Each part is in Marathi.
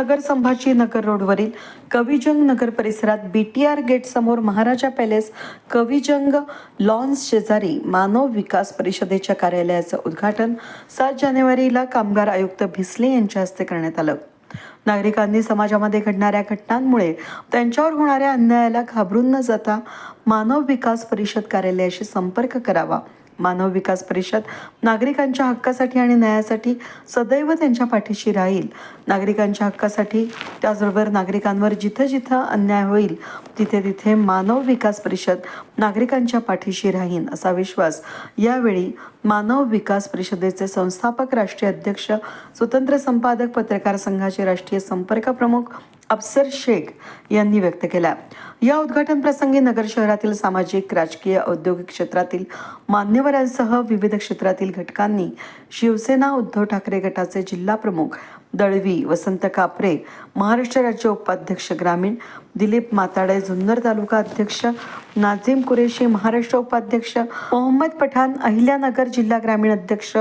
नगर संभाजी नगर रोडवरील कविजंग नगर परिसरात बी टी गेट समोर महाराजा पॅलेस कविजंग लॉन्स शेजारी मानव विकास परिषदेच्या कार्यालयाचं उद्घाटन सात जानेवारीला कामगार आयुक्त भिसले यांच्या हस्ते करण्यात आलं. नागरिकांनी समाजामध्ये घडणाऱ्या घटनांमुळे त्यांच्यावर होणाऱ्या अन्यायाला घाबरून न जाता मानव विकास परिषद कार्यालयाशी संपर्क करावा. मानव विकास परिषद नागरिकांच्या हक्कासाठी आणि न्यायासाठी सदैव त्यांच्या पाठीशी राहील. नागरिकांच्या हक्कासाठी त्याचबरोबर नागरिकांवर जिथं जिथं अन्याय होईल तिथे तिथे मानव विकास परिषद नागरिकांच्या पाठीशी राहीन असा विश्वास यावेळी मानव विकास परिषदेचे संस्थापक राष्ट्रीय अध्यक्ष स्वतंत्र संपादक पत्रकार संघाचे राष्ट्रीय संपर्क प्रमुख अफसर शेख यांनी व्यक्त केला. या उद्घाटन प्रसंगी नगर शहरातील सामाजिक राजकीय औद्योगिक क्षेत्रातील मान्यवरांसह विविध क्षेत्रातील घटकांनी शिवसेना उद्धव ठाकरे गटाचे जिल्हा प्रमुख दळवी वसंत कापरे महाराष्ट्र राज्य उपाध्यक्ष ग्रामीण दिलीप माताडे जुन्नर तालुका अध्यक्ष नाझीम कुरेशी महाराष्ट्र उपाध्यक्ष मोहम्मद पठाण अहिल्यानगर जिल्हा ग्रामीण अध्यक्ष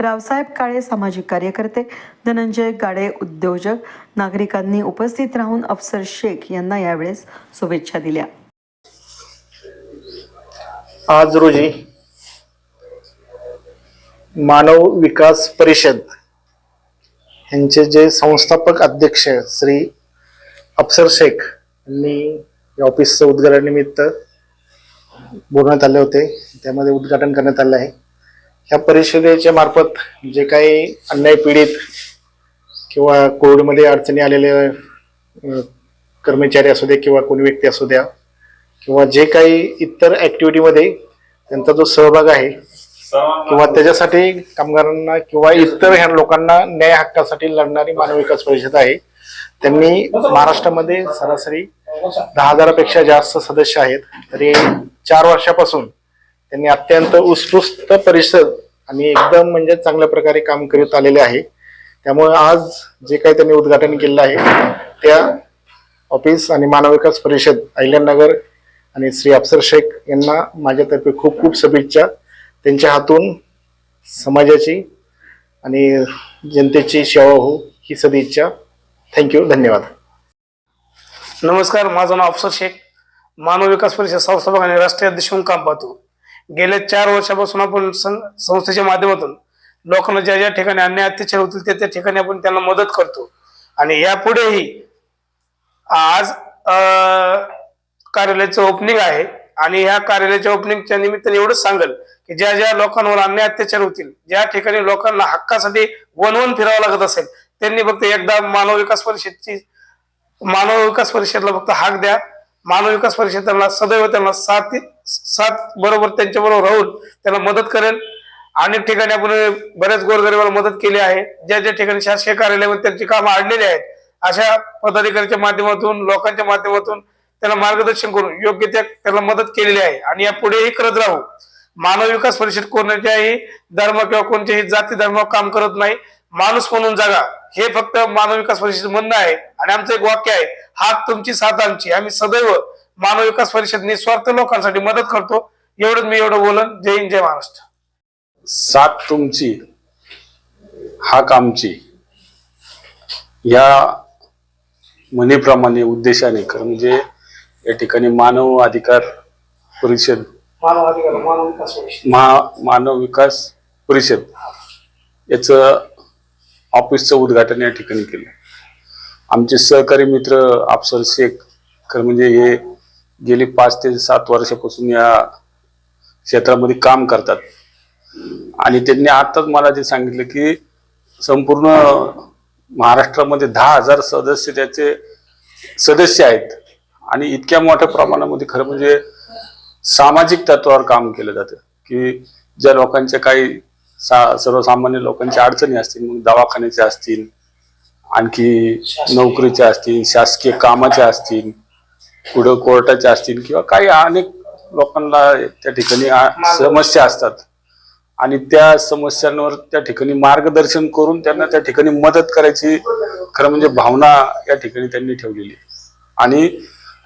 रावसाहेब काळे सामाजिक कार्यकर्ते धनंजय गाडे उद्योजक नागरिकांनी उपस्थित राहून अफसर शेख यांना यावेळेस शुभेच्छा दिल्या. आज रोजी मानव विकास परिषद यांचे जे संस्थापक अध्यक्ष श्री अफसर शेख यांनी या ऑफिसचं उद्घाटनानिमित्त बोलण्यात आले होते. त्यामध्ये उद्घाटन करण्यात आलं आहे. ह्या परिषदेच्या मार्फत जे काही अन्याय पीडित किंवा कोविडमध्ये अडचणी आलेले कर्मचारी असू दे किंवा कोणी व्यक्ती असू द्या किंवा जे काही इतर ऍक्टिव्हिटीमध्ये त्यांचा जो सहभाग आहे किंवा त्याच्यासाठी कामगारांना किंवा इतर ह्या लोकांना न्याय हक्कासाठी लढणारी मानव विकास परिषद आहे. त्यांनी महाराष्ट्रामध्ये सरासरी दहा हजारापेक्षा जास्त सदस्य आहेत. तरी चार वर्षापासून त्यांनी अत्यंत उत्स्फूर्त परिषद आणि एकदम म्हणजे चांगल्या प्रकारे काम करत आलेले आहे. त्यामुळे आज जे काही त्यांनी उद्घाटन केलेलं आहे त्या ऑफिस आणि मानव विकास परिषद अहिल्यानगर आणि श्री अफसर शेख यांना माझ्यातर्फे खूप खूप शुभेच्छा. त्यांच्या हातून समाजाची आणि जनतेची सेवा हो ही सदिच्छा थँक्यू धन्यवाद. नमस्कार. माझं नाव अफसर शेख. मानव विकास परिषद संस्थापक आणि राष्ट्रीय अध्यक्ष म्हणून काम पाहतो. गेल्या चार वर्षापासून आपण सं- संस्थेच्या माध्यमातून लोकांना ज्या ज्या ठिकाणी अन्याय अत्याचार होतील त्या त्या ठिकाणी आपण त्यांना मदत करतो. आणि यापुढेही आज कार्यालयाचं ओपनिंग आहे आणि ह्या कार्यालयाच्या ओपनिंगच्या निमित्ताने एवढंच सांगेल की ज्या ज्या लोकांवर अन्याय अत्याचार होतील ज्या ठिकाणी लोकांना हक्कासाठी वनवून फिरावं लागत असेल त्यांनी फक्त एकदा मानव विकास परिषदची मानव विकास परिषदला फक्त हाक द्या. मानव विकास परिषद त्यांना सदैव त्यांना साथ साथ बरोबर त्यांच्याबरोबर राहून त्यांना मदत करेल. अनेक ठिकाणी आपण बऱ्याच गोरगरिबाला मदत केली आहे. ज्या ज्या ठिकाणी शासकीय कार्यालयामध्ये त्यांची कामं आणलेली आहेत अशा पदाधिकाऱ्यांच्या माध्यमातून लोकांच्या माध्यमातून त्याला मार्गदर्शन करून योग्य त्या त्याला मदत केलेली आहे. आणि या पुढेही करत राहू. मानव विकास परिषद कोणत्याही धर्म किंवा कोणत्याही जाती धर्मावर काम करत नाही. माणूस म्हणून जागा. हे फक्त मानव विकास परिषद म्हणणं आहे. आणि आमचं एक वाक्य आहे हात तुमची साथ आमची. आम्ही सदैव मानव विकास परिषद निस्वार्थ लोकांसाठी मदत करतो. एवढंच मी एवढं बोलन. जय हिंद जय महाराष्ट्र. साथ तुमची हाक आमची. या म्हणीप्रमाणे उद्देशाने खरं म्हणजे या ठिकाणी मानव अधिकार परिषद मानव अधिकार मानव विकास परिषद. महा मानव विकास परिषद याचं ऑफिसचं उद्घाटन या ठिकाणी केलं. आमचे सहकारी मित्र अफसर शेख खरं म्हणजे हे गेली पाच ते सात वर्षापासून या क्षेत्रामध्ये काम करतात. आणि त्यांनी आताच मला जे सांगितलं की संपूर्ण महाराष्ट्रामध्ये दहा हजार सदस्य त्याचे सदस्य आहेत. आणि इतक्या मोठ्या प्रमाणामध्ये खरं म्हणजे सामाजिक तत्वावर काम केलं जातं की ज्या लोकांच्या काही सा सर्वसामान्य लोकांच्या अडचणी असतील मग दवाखान्याच्या असतील आणखी नोकरीच्या असतील शासकीय कामाच्या असतील पुढं कोर्टाच्या असतील किंवा काही अनेक लोकांना त्या ठिकाणी समस्या असतात. आणि त्या समस्यांवर त्या ठिकाणी मार्गदर्शन करून त्यांना त्या ठिकाणी मदत करायची खरं म्हणजे भावना या ठिकाणी त्यांनी ठेवलेली. आणि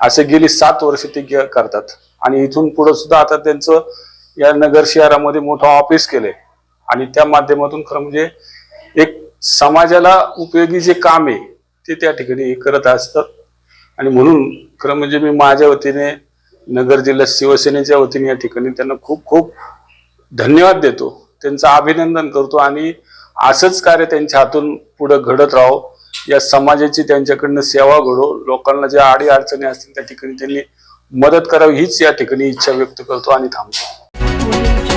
असे गेली सात वर्ष ते करतात. आणि इथून पुढे सुद्धा आता त्यांचं या नगर शहरामध्ये मोठं ऑफिस केलंय. आणि त्या माध्यमातून खरं म्हणजे एक समाजाला उपयोगी जे काम आहे ते त्या ठिकाणी करत असतात. आणि म्हणून खरं म्हणजे मी माझ्या वतीने नगर जिल्हा शिवसेनेच्या वतीने या ठिकाणी त्यांना खूप खूप धन्यवाद देतो. त्यांचं अभिनंदन करतो आणि असंच कार्य त्यांच्या हातून पुढं घडत राहो. या समाजाची त्यांच्याकडनं सेवा घडो. लोकांना ज्या आडी अडचणी असतील त्या ठिकाणी त्यांनी मदत करावी हीच या ठिकाणी इच्छा व्यक्त करतो आणि थांबतो.